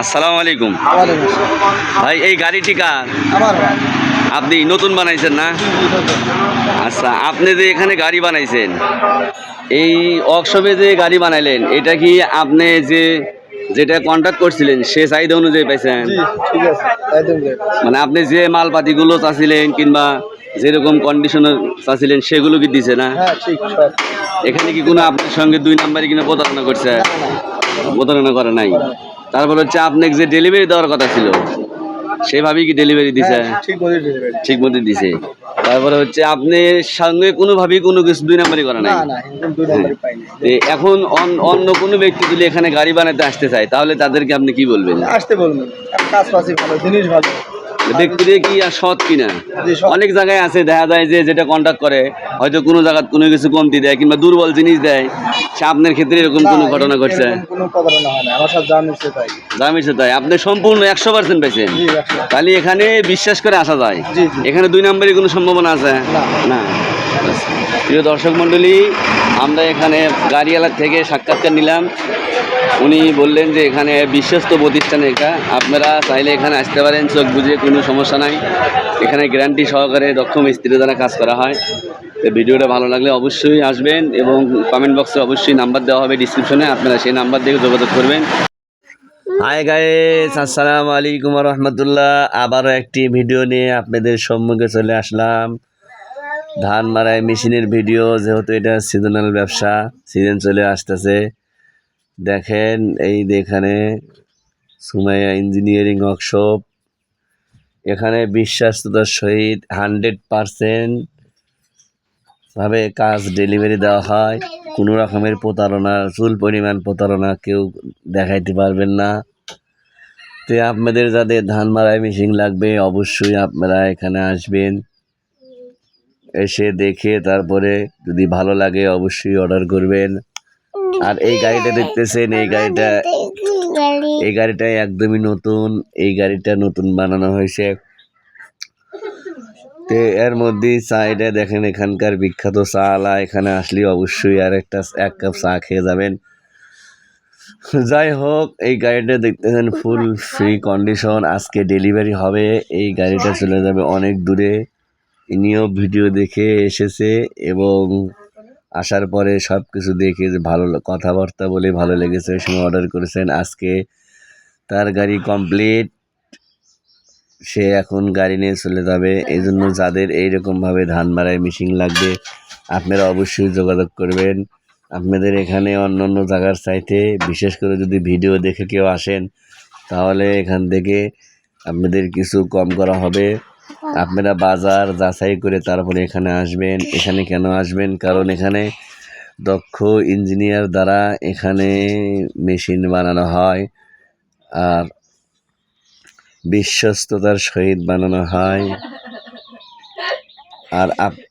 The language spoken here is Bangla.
আসসালামু আলাইকুম। ভাই এই গাড়িটি কার? আপনি নতুন বানাইছেন না? আচ্ছা আপনি যে এখানে গাড়ি বানাইছেন এই ওয়ার্কশপে যে গাড়ি বানাইলেন এটা কি আপনি যে যেটা কন্ট্যাক্ট করছিলেন সে চাহিদা অনুযায়ী পাইছেন। মানে আপনি যে মালপাতিগুলো চাচ্ছিলেন কিংবা যেরকম কন্ডিশনে চাচ্ছিলেন সেগুলো কি দিছে না? হ্যাঁ এখানে কি কোনো আপনার সঙ্গে দুই নাম্বারে কিনা প্রতারণা করছে। প্রতারণা করে নাই। তারপর হচ্ছে আপনাকে যে ডেলিভারি দেওয়ার কথা ছিল সেভাবেই কি ডেলিভারি দিছে? হ্যাঁ, ঠিক মতো দিছে। তারপরে হচ্ছে আপনি সঙ্গে কোনোভাবেই কোনো কিছু দুই নাম্বারই করা নাই? এ, এখন অন- অন্য কোনো ব্যক্তি যদি এখানে গাড়ি বানাতে আসতে চায় তাহলে তাদেরকে আপনি কি বলবেন? আসতে বলবেন কাজ ভালো জিনিস ভালো। দিয়ে কি আর সৎ কিনা? অনেক জায়গায় আছে দেখা যায় যে যেটা কন্ট্যাক্ট করে হয়তো কোনো জায়গায় কোনো কিছু কমতি দেয় কিংবা দুর্বল জিনিস দেয় সে আপনার ক্ষেত্রে এরকম কোনো ঘটনা ঘটছে? মিশছে তাই। আপনি সম্পূর্ণ একশো পার্সেন্ট পেয়েছেন তাহলে এখানে বিশ্বাস করে আসা যায়। এখানে দুই নম্বরের কোনো সম্ভাবনা আছে? না। না। প্রিয় দর্শক মণ্ডলী আমরা এখানে গাড়িওয়ালার থেকে সাক্ষাৎকার নিলাম। উনি বললেন যে এখানে বিশ্বস্ত প্রতিষ্ঠান এটা। আপনারা চাইলে এখানে আসতে পারেন, চোখ বুঝে, কোনো সমস্যা নাই। এখানে গ্যারান্টি সহকারে দক্ষ মিস্ত্রি দ্বারা কাজ করা হয়। তো ভিডিওটা ভালো লাগলে অবশ্যই আসবেন এবং কমেন্ট বক্সে অবশ্যই নাম্বার দেওয়া হবে ডিসক্রিপশনে আপনারা সেই নাম্বার দিয়ে যোগাযোগ করবেন। হাই গাইস আসসালামু আলাইকুম রহমতুল্লাহ আবারও একটি ভিডিও নিয়ে আপনাদের সম্মুখে চলে আসলাম। ধান মারাই মেশিনের ভিডিও যেহেতু এটা সিজনাল ব্যবসা সিজন চলে আসতেছে। দেখেন, এই এখানে সুমাইয়া ইঞ্জিনিয়ারিং ওয়ার্কশপ এখানে বিশ্বাস্ততার সহিত হান্ড্রেড পারসেন্ট ভাবে কাজ ডেলিভারি দেওয়া হয়। কোনো রকমের প্রতারণা, চুল পরিমাণ প্রতারণা কেউ দেখাইতে পারবেন না। তো আপনাদের যাদের ধান মারাই মেশিন লাগবে, অবশ্যই আপনারা এখানে আসবেন। এসে দেখে তারপরে যদি ভালো লাগে, অবশ্যই অর্ডার করবেন। আর এই গাড়িটা দেখতেছেন, এই গাড়িটা এই গাড়িটা একদমই নতুন, এই গাড়িটা নতুন বানানো হয়েছে। তো এর মধ্যে সাইডে দেখেন, এখানকার বিখ্যাত চা আলা এখানে আসলে অবশ্যই আর একটা, এক কাপ চা খেয়ে যাবেন। যাই হোক, এই গাড়িটা দেখতেছেন ফুল ফ্রি কন্ডিশন আজকে ডেলিভারি হবে। এই গাড়িটা চলে যাবে অনেক দূরে। ইনিও ভিডিও দেখে এসেছে এবং আসার পরে সব কিছু দেখে যে ভালো কথাবার্তা বলে ভালো লেগেছে সময় অর্ডার করেছেন। আজকে তার গাড়ি কমপ্লিট সে এখন গাড়ি নিয়ে চলে যাবে। এই জন্য যাদের এইরকমভাবে ধান মারাই মেশিন লাগবে, আপনারা অবশ্যই যোগাযোগ করবেন। আপনাদের এখানে অন্য অন্য জায়গার চাইতে, বিশেষ করে যদি ভিডিও দেখে কেউ আসেন, তাহলে এখান থেকে আপনাদের কিছু কম করা হবে। আপনারা বাজার যাচাই করে তারপরে এখানে আসবেন। এখানে কেন আসবেন? কারণ এখানে দক্ষ ইঞ্জিনিয়ার দ্বারা এখানে মেশিন বানানো হয় আর বিশ্বস্ততার সহিত বানানো হয়। আর আপ-